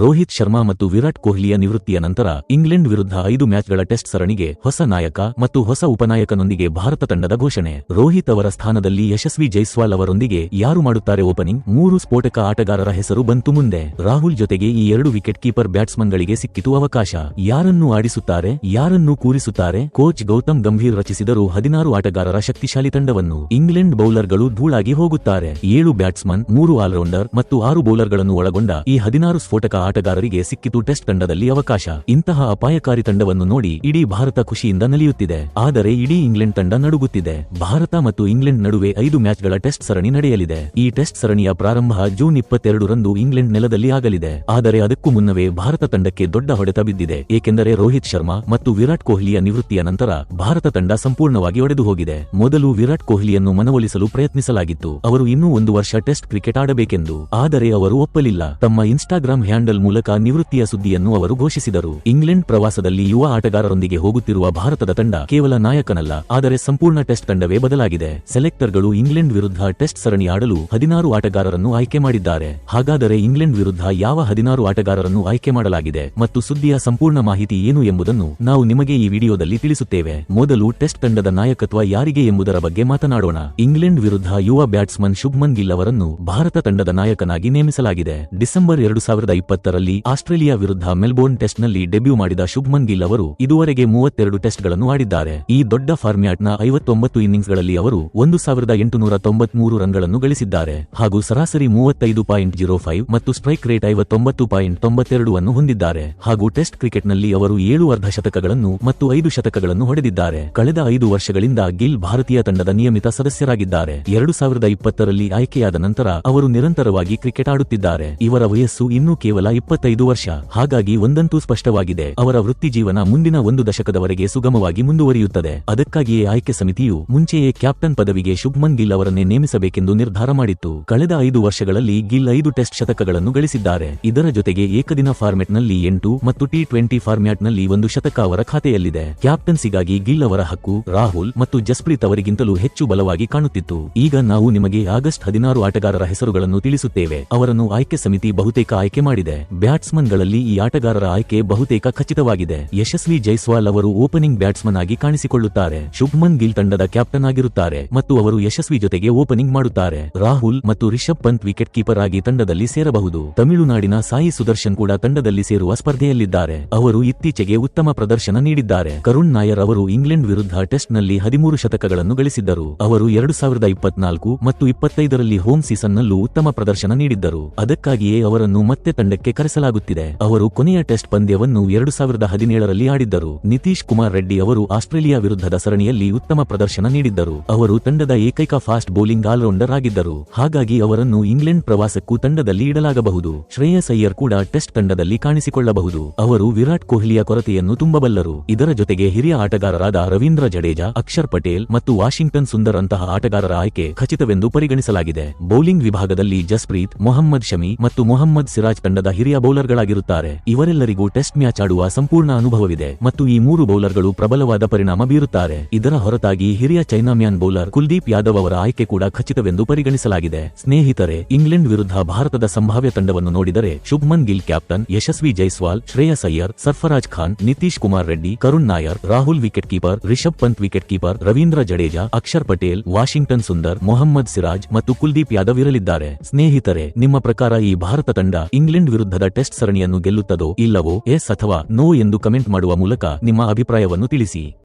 ರೋಹಿತ್ ಶರ್ಮಾ ಮತ್ತು ವಿರಾಟ್ ಕೊಹ್ಲಿಯ ನಿವೃತ್ತಿಯ ನಂತರ ಇಂಗ್ಲೆಂಡ್ ವಿರುದ್ಧ ಐದು ಮ್ಯಾಚ್ಗಳ ಟೆಸ್ಟ್ ಸರಣಿಗೆ ಹೊಸ ನಾಯಕ ಮತ್ತು ಹೊಸ ಉಪನಾಯಕನೊಂದಿಗೆ ಭಾರತ ತಂಡದ ಘೋಷಣೆ. ರೋಹಿತ್ ಅವರ ಸ್ಥಾನದಲ್ಲಿ ಯಶಸ್ವಿ ಜೈಸ್ವಾಲ್ ಅವರೊಂದಿಗೆ ಯಾರು ಮಾಡುತ್ತಾರೆ ಓಪನಿಂಗ್? ಮೂರು ಸ್ಫೋಟಕ ಆಟಗಾರರ ಹೆಸರು ಬಂತು ಮುಂದೆ. ರಾಹುಲ್ ಜೊತೆಗೆ ಈ ಎರಡು ವಿಕೆಟ್ ಕೀಪರ್ ಬ್ಯಾಟ್ಸ್ಮನ್ಗಳಿಗೆ ಸಿಕ್ಕಿತು ಅವಕಾಶ. ಯಾರನ್ನು ಆಡಿಸುತ್ತಾರೆ? ಯಾರನ್ನು ಕೂರಿಸುತ್ತಾರೆ? ಕೋಚ್ ಗೌತಮ್ ಗಂಭೀರ್ ರಚಿಸಿದರು ಹದಿನಾರು ಆಟಗಾರರ ಶಕ್ತಿಶಾಲಿ ತಂಡವನ್ನು ಇಂಗ್ಲೆಂಡ್ ಬೌಲರ್ಗಳು ಧೂಳಾಗಿ ಹೋಗುತ್ತಾರೆ. ಏಳು ಬ್ಯಾಟ್ಸ್ಮನ್, ಮೂರು ಆಲ್ರೌಂಡರ್ ಮತ್ತು ಆರು ಬೌಲರ್ಗಳನ್ನು ಒಳಗೊಂಡ ಈ ಹದಿನಾರು ಸ್ಫೋಟಕ ಆಟಗಾರರಿಗೆ ಸಿಕ್ಕಿತು ಟೆಸ್ಟ್ ತಂಡದಲ್ಲಿ ಅವಕಾಶ. ಇಂತಹ ಅಪಾಯಕಾರಿ ತಂಡವನ್ನು ನೋಡಿ ಇಡೀ ಭಾರತ ಖುಷಿಯಿಂದ ನಲಿಯುತ್ತಿದೆ. ಆದರೆ ಇಡೀ ಇಂಗ್ಲೆಂಡ್ ತಂಡ ನಡುಗುತ್ತಿದೆ. ಭಾರತ ಮತ್ತು ಇಂಗ್ಲೆಂಡ್ ನಡುವೆ ಐದು ಮ್ಯಾಚ್ಗಳ ಟೆಸ್ಟ್ ಸರಣಿ ನಡೆಯಲಿದೆ. ಈ ಟೆಸ್ಟ್ ಸರಣಿಯ ಪ್ರಾರಂಭ ಜೂನ್ ಇಪ್ಪತ್ತೆರಡರಂದು ಇಂಗ್ಲೆಂಡ್ ನೆಲದಲ್ಲಿ ಆಗಲಿದೆ. ಆದರೆ ಅದಕ್ಕೂ ಮುನ್ನವೇ ಭಾರತ ತಂಡಕ್ಕೆ ದೊಡ್ಡ ಹೊಡೆತ ಬಿದ್ದಿದೆ. ಏಕೆಂದರೆ ರೋಹಿತ್ ಶರ್ಮಾ ಮತ್ತು ವಿರಾಟ್ ಕೊಹ್ಲಿಯ ನಿವೃತ್ತಿಯ ನಂತರ ಭಾರತ ತಂಡ ಸಂಪೂರ್ಣವಾಗಿ ಒಡೆದು ಹೋಗಿದೆ. ಮೊದಲು ವಿರಾಟ್ ಕೊಹ್ಲಿಯನ್ನು ಮನವೊಲಿಸಲು ಪ್ರಯತ್ನಿಸಲಾಗಿತ್ತು. ಅವರು ಇನ್ನೂ ಒಂದು ವರ್ಷ ಟೆಸ್ಟ್ ಕ್ರಿಕೆಟ್ ಆಡಬೇಕೆಂದು. ಆದರೆ ಅವರು ಒಪ್ಪಲಿಲ್ಲ. ತಮ್ಮ ಇನ್ಸ್ಟಾಗ್ರಾಂ ಹ್ಯಾಂಡಲ್ ಮೂಲಕ ನಿವೃತ್ತಿಯ ಸುದ್ದಿಯನ್ನು ಅವರು ಘೋಷಿಸಿದರು. ಇಂಗ್ಲೆಂಡ್ ಪ್ರವಾಸದಲ್ಲಿ ಯುವ ಆಟಗಾರರೊಂದಿಗೆ ಹೋಗುತ್ತಿರುವ ಭಾರತದ ತಂಡ ಕೇವಲ ನಾಯಕನಲ್ಲ, ಆದರೆ ಸಂಪೂರ್ಣ ಟೆಸ್ಟ್ ತಂಡವೇ ಬದಲಾಗಿದೆ. ಸೆಲೆಕ್ಟರ್ಗಳು ಇಂಗ್ಲೆಂಡ್ ವಿರುದ್ಧ ಟೆಸ್ಟ್ ಸರಣಿ ಆಡಲು ಹದಿನಾರು ಆಟಗಾರರನ್ನು ಆಯ್ಕೆ ಮಾಡಿದ್ದಾರೆ. ಹಾಗಾದರೆ ಇಂಗ್ಲೆಂಡ್ ವಿರುದ್ಧ ಯಾವ ಹದಿನಾರು ಆಟಗಾರರನ್ನು ಆಯ್ಕೆ ಮಾಡಲಾಗಿದೆ ಮತ್ತು ಸುದ್ದಿಯ ಸಂಪೂರ್ಣ ಮಾಹಿತಿ ಏನು ಎಂಬುದನ್ನು ನಾವು ನಿಮಗೆ ಈ ವಿಡಿಯೋದಲ್ಲಿ ತಿಳಿಸುತ್ತೇವೆ. ಮೊದಲು ಟೆಸ್ಟ್ ತಂಡದ ನಾಯಕತ್ವ ಯಾರಿಗೆ ಎಂಬುದರ ಬಗ್ಗೆ ಮಾತನಾಡೋಣ. ಇಂಗ್ಲೆಂಡ್ ವಿರುದ್ಧ ಯುವ ಬ್ಯಾಟ್ಸ್ಮನ್ ಶುಭ್ಮನ್ ಗಿಲ್ ಅವರನ್ನು ಭಾರತ ತಂಡದ ನಾಯಕನಾಗಿ ನೇಮಿಸಲಾಗಿದೆ. ಡಿಸೆಂಬರ್ ಎರಡು ಸಾವಿರದ ಇಪ್ಪತ್ತರಲ್ಲಿ ಆಸ್ಟ್ರೇಲಿಯಾ ವಿರುದ್ಧ ಮೆಲ್ಬೋರ್ನ್ ಟೆಸ್ಟ್ನಲ್ಲಿ ಡೆಬ್ಯೂ ಮಾಡಿದ ಶುಭ್ಮನ್ ಗಿಲ್ ಅವರು ಇದುವರೆಗೆ ಮೂವತ್ತೆರಡು ಟೆಸ್ಟ್ಗಳನ್ನು ಆಡಿದ್ದಾರೆ. ಈ ದೊಡ್ಡ ಫಾರ್ಮ್ಯಾಟ್ನ ಐವತ್ತೊಂಬತ್ತು ಇನ್ನಿಂಗ್ಸ್ಗಳಲ್ಲಿ ಅವರು ಒಂದು ಸಾವಿರದ ಎಂಟುನೂರ ತೊಂಬತ್ಮೂರು ರನ್ಗಳನ್ನು ಗಳಿಸಿದ್ದಾರೆ. ಹಾಗೂ ಸರಾಸರಿ ಮೂವತ್ತೈದು ಪಾಯಿಂಟ್ ಜೀರೋ ಫೈವ್ ಮತ್ತು ಸ್ಟ್ರೈಕ್ ರೇಟ್ ಐವತ್ತೊಂಬತ್ತು ಪಾಯಿಂಟ್ ತೊಂಬತ್ತೆರಡು ಅನ್ನು ಹೊಂದಿದ್ದಾರೆ. ಹಾಗೂ ಟೆಸ್ಟ್ ಕ್ರಿಕೆಟ್ನಲ್ಲಿ ಅವರು ಏಳು ಅರ್ಧ ಶತಕಗಳನ್ನು ಮತ್ತು ಐದು ಶತಕಗಳನ್ನು ಹೊಡೆದಿದ್ದಾರೆ. ಕಳೆದ ಐದು ವರ್ಷಗಳಿಂದ ಗಿಲ್ ಭಾರತೀಯ ತಂಡದ ನಿಯಮಿತ ಸದಸ್ಯರಾಗಿದ್ದಾರೆ. ಎರಡು ಸಾವಿರದ ಇಪ್ಪತ್ತರಲ್ಲಿ ಆಯ್ಕೆಯಾದ ನಂತರ ಅವರು ನಿರಂತರವಾಗಿ ಕ್ರಿಕೆಟ್ ಆಡುತ್ತಿದ್ದಾರೆ. ಇವರ ವಯಸ್ಸು ಇನ್ನೂ ಕೇವಲ ಇಪ್ಪತ್ತೈದು ವರ್ಷ. ಹಾಗಾಗಿ ಒಂದಂತೂ ಸ್ಪಷ್ಟವಾಗಿದೆ. ಅವರ ವೃತ್ತಿ ಜೀವನ ಮುಂದಿನ ಒಂದು ದಶಕದವರೆಗೆ ಸುಗಮವಾಗಿ ಮುಂದುವರಿಯುತ್ತದೆ. ಅದಕ್ಕಾಗಿಯೇ ಆಯ್ಕೆ ಸಮಿತಿಯು ಮುಂಚೆಯೇ ಕ್ಯಾಪ್ಟನ್ ಪದವಿಗೆ ಶುಭ್ಮನ್ ಗಿಲ್ ಅವರನ್ನೇ ನೇಮಿಸಬೇಕೆಂದು ನಿರ್ಧಾರ ಮಾಡಿತ್ತು. ಕಳೆದ ಐದು ವರ್ಷಗಳಲ್ಲಿ ಗಿಲ್ ಐದು ಟೆಸ್ಟ್ ಶತಕಗಳನ್ನು ಗಳಿಸಿದ್ದಾರೆ. ಇದರ ಜೊತೆಗೆ ಏಕದಿನ ಫಾರ್ಮೆಟ್ನಲ್ಲಿ ಎಂಟು ಮತ್ತು ಟಿ ಟ್ವೆಂಟಿ ಫಾರ್ಮ್ಯಾಟ್ನಲ್ಲಿ ಒಂದು ಶತಕ ಅವರ ಖಾತೆಯಲ್ಲಿದೆ. ಕ್ಯಾಪ್ಟನ್ಸಿಗಾಗಿ ಗಿಲ್ ಅವರ ಹಕ್ಕು, ರಾಹುಲ್ ಮತ್ತು ಜಸ್ಪ್ರೀತ್ ಅವರಿಗಿಂತಲೂ ಹೆಚ್ಚು ಬಲವಾಗಿ ಕಾಣುತ್ತಿತ್ತು. ಈಗ ನಾವು ನಿಮಗೆ ಆಗಸ್ಟ್ ಹದಿನಾರು ಆಟಗಾರರ ಹೆಸರುಗಳನ್ನು ತಿಳಿಸುತ್ತೇವೆ. ಅವರನ್ನು ಆಯ್ಕೆ ಸಮಿತಿ ಬಹುತೇಕ ಆಯ್ಕೆ ಮಾಡಿದೆ. ಬ್ಯಾಟ್ಸ್ಮನ್ಗಳಲ್ಲಿ ಈ ಆಟಗಾರರ ಆಯ್ಕೆ ಬಹುತೇಕ ಖಚಿತವಾಗಿದೆ. ಯಶಸ್ವಿ ಜೈಸ್ವಾಲ್ ಅವರು ಓಪನಿಂಗ್ ಬ್ಯಾಟ್ಸ್ಮನ್ ಆಗಿ ಕಾಣಿಸಿಕೊಳ್ಳುತ್ತಾರೆ. ಶುಭ್ಮನ್ ಗಿಲ್ ತಂಡದ ಕ್ಯಾಪ್ಟನ್ ಆಗಿರುತ್ತಾರೆ ಮತ್ತು ಅವರು ಯಶಸ್ವಿ ಜೊತೆಗೆ ಓಪನಿಂಗ್ ಮಾಡುತ್ತಾರೆ. ರಾಹುಲ್ ಮತ್ತು ರಿಷಬ್ ಪಂತ್ ವಿಕೆಟ್ ಕೀಪರ್ ಆಗಿ ತಂಡದಲ್ಲಿ ಸೇರಬಹುದು. ತಮಿಳುನಾಡಿನ ಸಾಯಿ ಸುದರ್ಶನ್ ಕೂಡ ತಂಡದಲ್ಲಿ ಸೇರುವ ಸ್ಪರ್ಧೆಯಲ್ಲಿದ್ದಾರೆ. ಅವರು ಇತ್ತೀಚೆಗೆ ಉತ್ತಮ ಪ್ರದರ್ಶನ ನೀಡಿದ್ದಾರೆ. ಕರುಣ್ ನಾಯರ್ ಅವರು ಇಂಗ್ಲೆಂಡ್ ವಿರುದ್ಧ ಟೆಸ್ಟ್ನಲ್ಲಿ ಹದಿಮೂರು ಶತಕಗಳನ್ನು ಗಳಿಸಿದ್ದರು. ಅವರು ಎರಡು ಸಾವಿರದ ಇಪ್ಪತ್ನಾಲ್ಕು ಮತ್ತು ಇಪ್ಪತ್ತೈದರಲ್ಲಿ ಹೋಮ್ ಸೀಸನ್ನಲ್ಲೂ ಉತ್ತಮ ಪ್ರದರ್ಶನ ನೀಡಿದ್ದರು. ಅದಕ್ಕಾಗಿಯೇ ಅವರನ್ನು ಮತ್ತೆ ತಂಡಕ್ಕೆ ಕರೆಸಲಾಗುತ್ತಿದೆ. ಅವರು ಕೊನೆಯ ಟೆಸ್ಟ್ ಪಂದ್ಯವನ್ನು ಎರಡು ಸಾವಿರದ ಹದಿನೇಳರಲ್ಲಿ ಆಡಿದ್ದರು. ನಿತೀಶ್ ಕುಮಾರ್ ರೆಡ್ಡಿ ಅವರು ಆಸ್ಟ್ರೇಲಿಯಾ ವಿರುದ್ಧದ ಸರಣಿಯಲ್ಲಿ ಉತ್ತಮ ಪ್ರದರ್ಶನ ನೀಡಿದ್ದರು. ಅವರು ತಂಡದ ಏಕೈಕ ಫಾಸ್ಟ್ ಬೌಲಿಂಗ್ ಆಲ್ರೌಂಡರ್ ಆಗಿದ್ದರು. ಹಾಗಾಗಿ ಅವರನ್ನು ಇಂಗ್ಲೆಂಡ್ ಪ್ರವಾಸಕ್ಕೂ ತಂಡದಲ್ಲಿ ಇಡಲಾಗಬಹುದು. ಶ್ರೇಯಸ್ ಅಯ್ಯರ್ ಕೂಡ ಟೆಸ್ಟ್ ತಂಡದಲ್ಲಿ ಕಾಣಿಸಿಕೊಳ್ಳಬಹುದು. ಅವರು ವಿರಾಟ್ ಕೊಹ್ಲಿಯ ಕೊರತೆಯನ್ನು ತುಂಬಬಲ್ಲರು. ಇದರ ಜೊತೆಗೆ ಹಿರಿಯ ಆಟಗಾರರಾದ ರವೀಂದ್ರ ಜಡೇಜಾ, ಅಕ್ಷರ್ ಪಟೇಲ್ ಮತ್ತು ವಾಷಿಂಗ್ಟನ್ ಸುಂದರ್ ಅಂತಹ ಆಟಗಾರರ ಆಯ್ಕೆ ಖಚಿತವೆಂದು ಪರಿಗಣಿಸಲಾಗಿದೆ. ಬೌಲಿಂಗ್ ವಿಭಾಗದಲ್ಲಿ ಜಸ್ಪ್ರೀತ್, ಮೊಹಮ್ಮದ್ ಶಮಿ ಮತ್ತು ಮೊಹಮ್ಮದ್ ಸಿರಾಜ್ ತಂಡದ ಹಿರಿಯ ಬೌಲರ್ಗಳಾಗಿರುತ್ತಾರೆ. ಇವರೆಲ್ಲರಿಗೂ ಟೆಸ್ಟ್ ಮ್ಯಾಚ್ ಆಡುವ ಸಂಪೂರ್ಣ ಅನುಭವವಿದೆ ಮತ್ತು ಈ ಮೂರು ಬೌಲರ್ಗಳು ಪ್ರಬಲವಾದ ಪರಿಣಾಮ ಬೀರುತ್ತಾರೆ. ಇದರ ಹೊರತಾಗಿ ಹಿರಿಯ chinaman bowler Kuldeep Yadav ಅವರ ಆಯ್ಕೆ ಕೂಡ ಖಚಿತವೆಂದು ಪರಿಗಣಿಸಲಾಗಿದೆ. ಸ್ನೇಹಿತರೆ, ಇಂಗ್ಲೆಂಡ್ ವಿರುದ್ಧ ಭಾರತದ ಸಂಭಾವ್ಯ ತಂಡವನ್ನು ನೋಡಿದರೆ Shubman Gill captain, Yashasvi Jaiswal, Shreyas Iyer, Sarfaraz Khan, Nitish Kumar Reddy, Karun Nair, Rahul wicket keeper, Rishabh Pant wicket keeper, Ravindra Jadeja, Akshar Patel, Washington Sundar, Mohammed Siraj ಮತ್ತು ಕುಲ್ದೀಪ್ ಯಾದವ್ ಇರಲಿದ್ದಾರೆ. ಸ್ನೇಹಿತರೆ, ನಿಮ್ಮ ಪ್ರಕಾರ ಈ ಭಾರತ ತಂಡ ಇಂಗ್ಲೆಂಡ್ ವಿರುದ್ಧದ ಟೆಸ್ಟ್ ಸರಣಿಯನ್ನು ಗೆಲ್ಲುತ್ತದೋ ಇಲ್ಲವೋ ಎಸ್ ಅಥವಾ ನೋ ಎಂದು ಕಮೆಂಟ್ ಮಾಡುವ ಮೂಲಕ ನಿಮ್ಮ ಅಭಿಪ್ರಾಯವನ್ನು ತಿಳಿಸಿ.